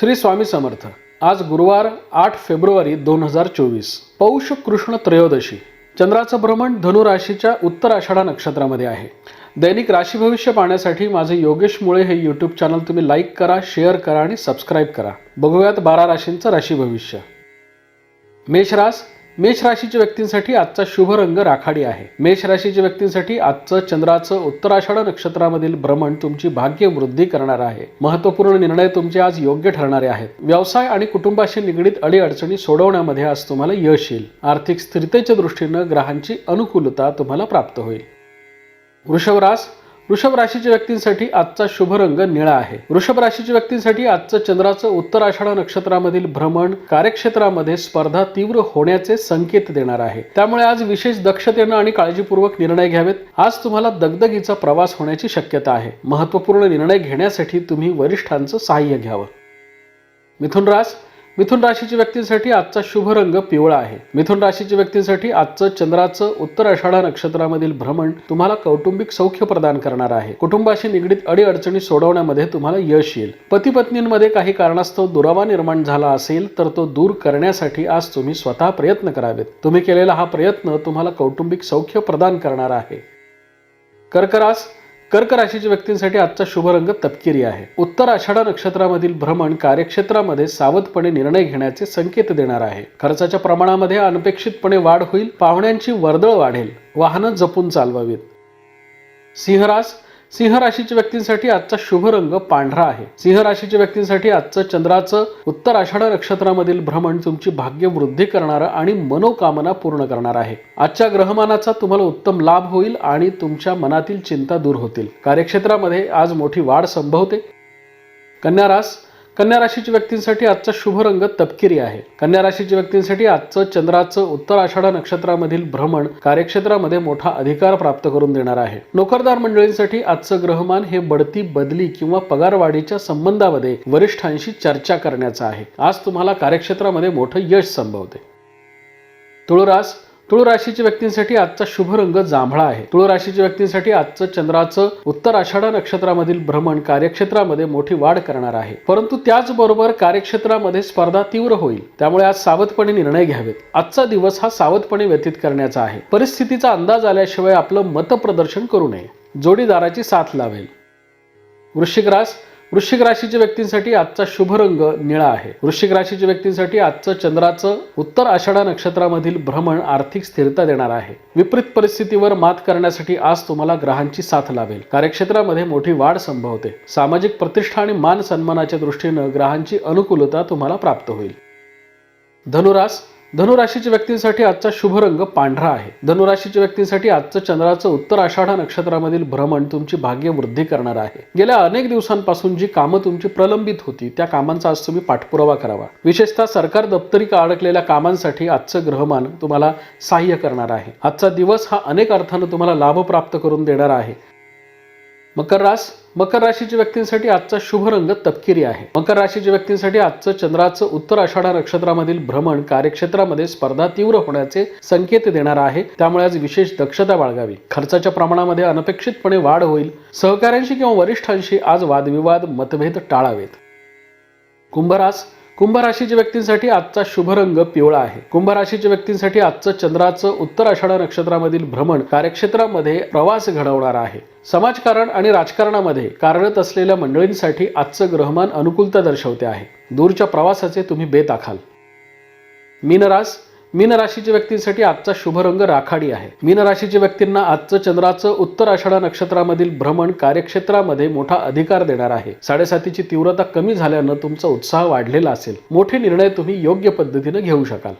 श्री स्वामी समर्थ. आज गुरुवार आठ फेब्रुवारी दोन हजार चोवीस. पौष कृष्ण त्रयोदशी. चंद्राचं भ्रमण धनु राशीच्या उत्तर आषाढा नक्षत्रामध्ये आहे. दैनिक राशी भविष्य पाहण्यासाठी माझे योगेश मुळे हे यूट्यूब चॅनल तुम्ही लाईक करा शेअर करा आणि सबस्क्राईब करा. बघूयात बारा राशींचं राशी भविष्य. मेष रास मेष राशीच्या व्यक्तींसाठी आजचा शुभ रंग राखाडी आहे. मेष राशीच्या व्यक्तींसाठी आजचं चंद्राचं उत्तराषाढ नक्षत्रामधील भ्रमण तुमची भाग्य वृद्धी करणार आहे. महत्त्वपूर्ण निर्णय तुमचे आज योग्य ठरणारे आहेत. व्यवसाय आणि कुटुंबाशी निगडीत अडीअडचणी सोडवण्यामध्ये आज तुम्हाला यश येईल. आर्थिक स्थिरतेच्या दृष्टीनं ग्रहांची अनुकूलता तुम्हाला प्राप्त होईल. वृषभ वृषभ राशीच्या व्यक्तींसाठी आजचा शुभ रंग निळा आहे. वृषभ राशीच्या व्यक्तींसाठी आजचं चंद्राचं उत्तर आषाढा नक्षत्रामधील भ्रमण कार्यक्षेत्रामध्ये स्पर्धा तीव्र होण्याचे संकेत देणार आहे. त्यामुळे आज विशेष दक्षतेनं आणि काळजीपूर्वक निर्णय घ्यावेत. आज तुम्हाला दगदगीचा प्रवास होण्याची शक्यता आहे. महत्त्वपूर्ण निर्णय घेण्यासाठी तुम्ही वरिष्ठांचं सहाय्य घ्यावं. मिथुन रास मिथुन राशीच्या व्यक्तींसाठी आजचा शुभ रंग पिवळा आहे. मिथुन राशीच्या व्यक्तींसाठी आजचं चंद्राचं उत्तर आषाढा नक्षत्रामधील भ्रमण तुम्हाला कौटुंबिक सौख्य प्रदान करणार आहे. कुटुंबाशी निगडीत अडीअडचणी सोडवण्यामध्ये तुम्हाला यश येईल. पती पत्नींमध्ये काही कारणास्तव दुरावा निर्माण झाला असेल तर तो दूर करण्यासाठी आज तुम्ही स्वतः प्रयत्न करावेत. तुम्ही केलेला हा प्रयत्न तुम्हाला कौटुंबिक सौख्य प्रदान करणार आहे. कर्करास कर्क राशीच्या व्यक्तींसाठी आजचा शुभ रंग तपकिरी आहे. उत्तर आषाढा नक्षत्रामधील भ्रमण कार्यक्षेत्रामध्ये सावधपणे निर्णय घेण्याचे संकेत देणार आहे. खर्चाच्या प्रमाणामध्ये अनपेक्षितपणे वाढ होईल पाहुण्यांची वर्दळ वाढेल वाहनं जपून चालवावीत. सिंहरास सिंह राशीच्या व्यक्तींसाठी आजचा शुभ रंग पांढरा आहे. सिंह राशीच्या व्यक्तींसाठी आजचं चंद्राचं उत्तर आषाढ नक्षत्रामधील भ्रमण तुमची भाग्य वृद्धी करणारं आणि मनोकामना पूर्ण करणार आहे. आजच्या ग्रहमानाचा तुम्हाला उत्तम लाभ होईल आणि तुमच्या मनातील चिंता दूर होतील. कार्यक्षेत्रामध्ये आज मोठी वाढ संभवते. कन्या रास कन्या राशीच्या व्यक्तींसाठी आजचा शुभ रंग तपकिरी आहे. कन्या राशीच्या व्यक्तींसाठी आजचं चंद्राचं उत्तर आषाढा नक्षत्रामधील भ्रमण कार्यक्षेत्रामध्ये मोठा अधिकार प्राप्त करून देणार आहे. नोकरदार मंडळींसाठी आजचं ग्रहमान हे बढती बदली किंवा पगारवाढीच्या संबंधामध्ये वरिष्ठांशी चर्चा करण्याचं आहे. आज तुम्हाला कार्यक्षेत्रामध्ये मोठं यश संभवते. तुळरास तुळ राशीच्या व्यक्तींसाठी आजचा शुभ रंग जांभळा आहे. तुळ राशीच्या व्यक्तींसाठी आजचं चंद्राचं उत्तर आषाढा नक्षत्रामधील भ्रमण कार्यक्षेत्रामध्ये मोठी वाढ करणार आहे. परंतु त्याचबरोबर कार्यक्षेत्रामध्ये स्पर्धा तीव्र होईल. त्यामुळे आज सावधपणे निर्णय घ्यावेत. आजचा दिवस हा सावधपणे व्यतीत करण्याचा आहे. परिस्थितीचा अंदाज आल्याशिवाय आपलं मतप्रदर्शन करू नये. जोडीदाराची साथ लावेल. वृश्चिक रास वृश्चिक राशीच्या व्यक्तींसाठी आजचा शुभ रंग निळा आहे. वृश्चिक राशीच्या व्यक्तींसाठी आजचं चंद्राचं उत्तर आषाढा नक्षत्रामधील भ्रमण आर्थिक स्थिरता देणार आहे. विपरीत परिस्थितीवर मात करण्यासाठी आज तुम्हाला ग्रहांची साथ लाभेल. कार्यक्षेत्रामध्ये मोठी वाढ संभवते. सामाजिक प्रतिष्ठा आणि मान सन्मानाच्या दृष्टीनं ग्रहांची अनुकूलता तुम्हाला प्राप्त होईल. धनुरास धनुराशीच्या व्यक्तींसाठी आजचा शुभ रंग पांढरा आहे. धनुराशीच्या व्यक्तींसाठी आजचं चंद्राचं उत्तर आषाढा नक्षत्रामधील भ्रमण तुमची भाग्य वृद्धी करणार आहे. गेल्या अनेक दिवसांपासून जी कामं तुमची प्रलंबित होती त्या कामांचा आज तुम्ही पाठपुरावा करावा. विशेषतः सरकार दप्तरी का अडकलेल्या कामांसाठी आजचं ग्रहमान तुम्हाला सहाय्य करणार आहे. आजचा दिवस हा अनेक अर्थानं तुम्हाला लाभ प्राप्त करून देणार आहे. मकर रास मकर राशीच्या व्यक्तींसाठी आजचा शुभ रंग तपकिरी आहे. मकर राशीच्या व्यक्तींसाठी आजचं चंद्राचं उत्तर आषाढा नक्षत्रामधील भ्रमण कार्यक्षेत्रामध्ये स्पर्धा तीव्र होण्याचे संकेत देणार आहे. त्यामुळे आज विशेष दक्षता बाळगावी. खर्चाच्या प्रमाणामध्ये अनपेक्षितपणे वाढ होईल. सहकाऱ्यांशी किंवा वरिष्ठांशी आज वादविवाद मतभेद टाळावेत. कुंभरास कुंभ राशीच्या व्यक्तींसाठी आजचा शुभ रंग पिवळा आहे. कुंभ राशीच्या व्यक्तींसाठी आजचं चंद्राचं उत्तर आषाढा नक्षत्रामधील भ्रमण कार्यक्षेत्रामध्ये प्रवास घडवणार आहे. समाजकारण आणि राजकारणामध्ये कार्यरत असलेल्या मंडळींसाठी आजचं ग्रहमान अनुकूलता दर्शवते आहे. दूरच्या प्रवासाचे तुम्ही बेत आखाल मीनरास मीन राशीच्या व्यक्तींसाठी आजचा शुभ रंग राखाडी आहे. मीन राशीच्या व्यक्तींना आजचं चंद्राचं उत्तर आषाढा नक्षत्रामधील भ्रमण कार्यक्षेत्रामध्ये मोठा अधिकार देणार आहे. साडेसातीची तीव्रता कमी झाल्यानं तुमचा उत्साह वाढलेला असेल. मोठे निर्णय तुम्ही योग्य पद्धतीने घेऊ शकाल.